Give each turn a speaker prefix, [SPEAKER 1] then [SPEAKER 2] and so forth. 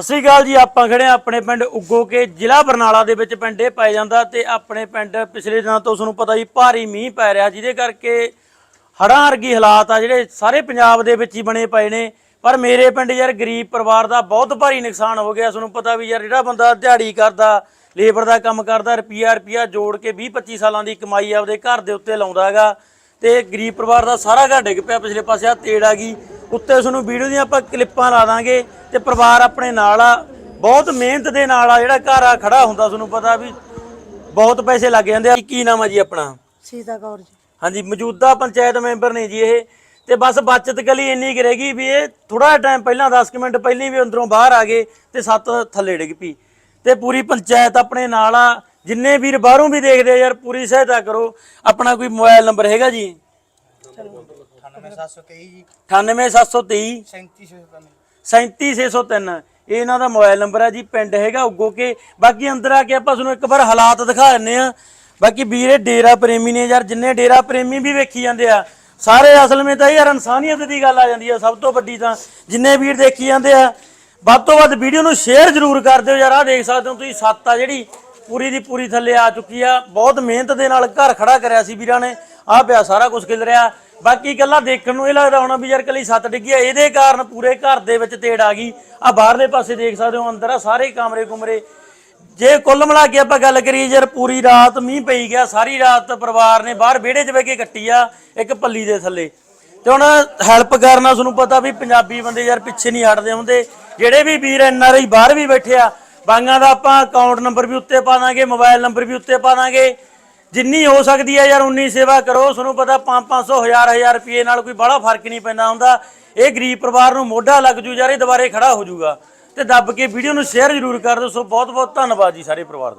[SPEAKER 1] ਸਤਿ ਸ਼੍ਰੀ ਅਕਾਲ ਜੀ, ਆਪਾਂ ਖੜੇ ਹਾਂ ਆਪਣੇ ਪਿੰਡ ਉੱਗੋ ਕੇ ਜ਼ਿਲ੍ਹਾ ਬਰਨਾਲਾ ਦੇ ਵਿੱਚ ਪਿੰਡ ਇਹ ਪੈ ਜਾਂਦਾ ਤੇ ਆਪਣੇ ਪਿੰਡ ਪਿਛਲੇ ਦਿਨਾਂ ਤੋਂ ਤੁਹਾਨੂੰ ਪਤਾ ਜੀ ਭਾਰੀ ਮੀਂਹ ਪੈ ਰਿਹਾ ਜਿਹਦੇ ਕਰਕੇ ਹੜ੍ਹਾਂ ਵਰਗੀ ਹਾਲਾਤ ਆ ਜਿਹੜੇ ਸਾਰੇ ਪੰਜਾਬ ਦੇ ਵਿੱਚ ਹੀ ਬਣੇ ਪਏ ਨੇ। ਪਰ ਮੇਰੇ ਪਿੰਡ ਯਾਰ ਗਰੀਬ ਪਰਿਵਾਰ ਦਾ ਬਹੁਤ ਭਾਰੀ ਨੁਕਸਾਨ ਹੋ ਗਿਆ। ਤੁਹਾਨੂੰ ਪਤਾ ਵੀ ਯਾਰ ਜਿਹੜਾ ਬੰਦਾ ਦਿਹਾੜੀ ਕਰਦਾ, ਲੇਬਰ ਦਾ ਕੰਮ ਕਰਦਾ ਰੁਪਿਆ ਰੁਪਿਆ ਜੋੜ ਕੇ 20 25 ਸਾਲਾਂ ਦੀ ਕਮਾਈ ਆਪਦੇ ਘਰ ਦੇ ਉੱਤੇ ਲਾਉਂਦਾ ਹੈਗਾ ਤੇ ਗਰੀਬ ਪਰਿਵਾਰ ਦਾ ਸਾਰਾ ਘਰ ਡਿੱਗ ਪਿਆ ਪਿਛਲੇ ਪਾਸੇ ਆ ਤੇੜ ਆ ਗਈ। ਉੱਤੇ ਤੁਹਾਨੂੰ ਵੀਡੀਓ ਦੀਆਂ ਆਪਾਂ ਕਲਿੱਪਾਂ ਲਾ ਦਾਂਗੇ ਤੇ ਪਰਿਵਾਰ ਆਪਣੇ ਨਾਲ ਆ। ਬਹੁਤ ਮਿਹਨਤ ਦੇ ਨਾਲ ਆ ਜਿਹੜਾ ਘਰ ਆ ਖੜਾ ਹੁੰਦਾ ਤੁਹਾਨੂੰ ਪਤਾ ਵੀ ਬਹੁਤ ਪੈਸੇ ਲੱਗ ਜਾਂਦੇ ਆ। ਕੀ ਨਾਮ ਆ ਜੀ ਆਪਣਾ?
[SPEAKER 2] ਸੀਤਾ ਕੌਰ ਜੀ।
[SPEAKER 1] ਹਾਂਜੀ ਮੌਜੂਦਾ ਪੰਚਾਇਤ ਮੈਂਬਰ ਨੇ ਜੀ ਇਹ। ਤੇ ਬਸ ਬਚਤ ਗਲੀ ਇੰਨੀ ਕੁ ਰਹਿ ਗਈ ਵੀ ਇਹ ਥੋੜਾ ਟਾਈਮ ਪਹਿਲਾਂ 10 ਕੁ ਮਿੰਟ ਪਹਿਲਾਂ ਵੀ ਅੰਦਰੋਂ ਬਾਹਰ ਆ ਗਏ ਤੇ ਸੱਤ ਥੱਲੇ ਡਿੱਗ ਪਈ। ਤੇ ਪੂਰੀ ਪੰਚਾਇਤ ਆਪਣੇ ਨਾਲ ਆ। ਜਿੰਨੇ ਵੀਰ ਬਾਹਰੋਂ ਵੀ ਦੇਖਦੇ ਆ ਯਾਰ ਪੂਰੀ ਸਹਾਇਤਾ ਕਰੋ। ਆਪਣਾ ਕੋਈ ਮੋਬਾਈਲ ਨੰਬਰ ਹੈਗਾ ਜੀ?
[SPEAKER 3] 98723 ਜੀ।
[SPEAKER 1] 98723
[SPEAKER 3] 3703
[SPEAKER 1] 37603 ਇਹ ਇਹਨਾਂ ਦਾ ਮੋਬਾਈਲ ਨੰਬਰ ਹੈ ਜੀ ਪਿੰਡ ਹੈਗਾ ਉੱਗੋ ਕੇ। ਬਾਕੀ ਅੰਦਰ ਆ ਕੇ ਆਪਾਂ ਤੁਹਾਨੂੰ ਇੱਕ ਵਾਰ ਹਾਲਾਤ ਦਿਖਾ ਦਿੰਨੇ ਆ ਬਾਕੀ ਵੀਰੇ ਡੇਰਾ ਪ੍ਰੇਮੀ ਨੇ ਯਾਰ ਜਿੰਨੇ ਡੇਰਾ ਪ੍ਰੇਮੀ ਵੀ ਵੇਖੀ ਜਾਂਦੇ ਆ ਸਾਰੇ ਅਸਲ ਵਿੱਚ ਤਾਂ ਯਾਰ ਇਨਸਾਨੀਅਤ ਦੀ ਗੱਲ ਆ ਜਾਂਦੀ ਆ ਸਭ ਤੋਂ ਵੱਡੀ ਤਾਂ ਜਿੰਨੇ ਵੀਰ ਦੇਖੀ ਜਾਂਦੇ ਆ। ਵੱਧ ਤੋਂ ਵੱਧ ਵੀਡੀਓ ਨੂੰ ਸ਼ੇਅਰ ਜ਼ਰੂਰ ਕਰ ਦਿਓ ਯਾਰ ਆ ਦੇਖ ਸਕਦੇ ਹੋ ਤੁਸੀਂ ਸੱਤ ਆ ਜਿਹੜੀ ਪੂਰੀ ਦੀ ਪੂਰੀ ਥੱਲੇ ਆ ਚੁੱਕੀ ਆ। ਬਹੁਤ ਮਿਹਨਤ ਦੇ ਨਾਲ ਘਰ ਖੜਾ ਕਰਿਆ ਸੀ ਵੀਰਾਂ ਨੇ। ਆ ਪਿਆ ਸਾਰਾ ਕੁਝ ਖਿਲ ਰਿਹਾ। ਬਾਕੀ ਗੱਲਾਂ ਦੇਖਣ ਨੂੰ ਇਹ ਲੱਗਦਾ ਹੋਣਾ ਵੀ ਯਾਰ ਕੱਲੀ ਸੱਤ ਡਿੱਗੀ ਆ, ਇਹਦੇ ਕਾਰਨ ਪੂਰੇ ਘਰ ਦੇ ਵਿੱਚ ਤੇੜ ਆ ਗਈ। ਆ ਬਾਹਰਲੇ ਪਾਸੇ ਦੇਖ ਸਕਦੇ ਹੋ, ਅੰਦਰ ਆ ਸਾਰੇ ਕਮਰੇ ਕੁਮਰੇ। ਜੇ ਕੁੱਲ ਮਿਲਾ ਕੇ ਆਪਾਂ ਗੱਲ ਕਰੀਏ ਯਾਰ, ਪੂਰੀ ਰਾਤ ਮੀਂਹ ਪਈ ਗਿਆ, ਸਾਰੀ ਰਾਤ ਪਰਿਵਾਰ ਨੇ ਬਾਹਰ ਵਿਹੜੇ 'ਚ ਬਹਿ ਕੇ ਕੱਟੀ ਆ, ਇੱਕ ਪੱਲੀ ਦੇ ਥੱਲੇ। ਤੇ ਹੁਣ ਹੈਲਪ ਕਰਨਾ ਤੁਹਾਨੂੰ ਪਤਾ ਵੀ ਪੰਜਾਬੀ ਬੰਦੇ ਯਾਰ ਪਿੱਛੇ ਨਹੀਂ ਹਟਦੇ ਹੁੰਦੇ। ਜਿਹੜੇ ਵੀ ਵੀਰ ਐਨਆਰਆਈ ਬਾਹਰ ਵੀ ਬੈਠੇ ਆ ਬਾਈਆਂ ਦਾ ਆਪਾਂ ਅਕਾਊਂਟ ਨੰਬਰ ਵੀ ਉੱਤੇ ਪਾ ਦਾਂਗੇ ਮੋਬਾਈਲ ਨੰਬਰ ਵੀ ਉੱਤੇ ਪਾ ਦਾਂਗੇ। ਜਿੰਨੀ ਹੋ ਸਕਦੀ ਹੈ ਯਾਰ, ਉਨੀ ਸੇਵਾ ਕਰੋ। ਤੁਹਾਨੂੰ ਪਤਾ 5-500 1000 1000 ਰੁਪਏ ਨਾਲ ਕੋਈ ਬੜਾ ਫ਼ਰਕ ਨਹੀਂ ਪੈਂਦਾ ਹੁੰਦਾ। ਇਹ ਗਰੀਬ ਪਰਿਵਾਰ ਨੂੰ ਮੋਢਾ ਲੱਗ ਜੂ ਯਾਰ, ਇਹ ਦੁਬਾਰੇ ਖੜਾ ਹੋ ਜਾਊਗਾ ਤੇ ਦੱਬ ਕੇ ਵੀਡੀਓ ਨੂੰ ਸ਼ੇਅਰ ਜ਼ਰੂਰ ਕਰ ਦਿਓ। ਸੋ ਬਹੁਤ ਬਹੁਤ ਧੰਨਵਾਦ ਜੀ ਸਾਰੇ ਪਰਿਵਾਰ ਦਾ।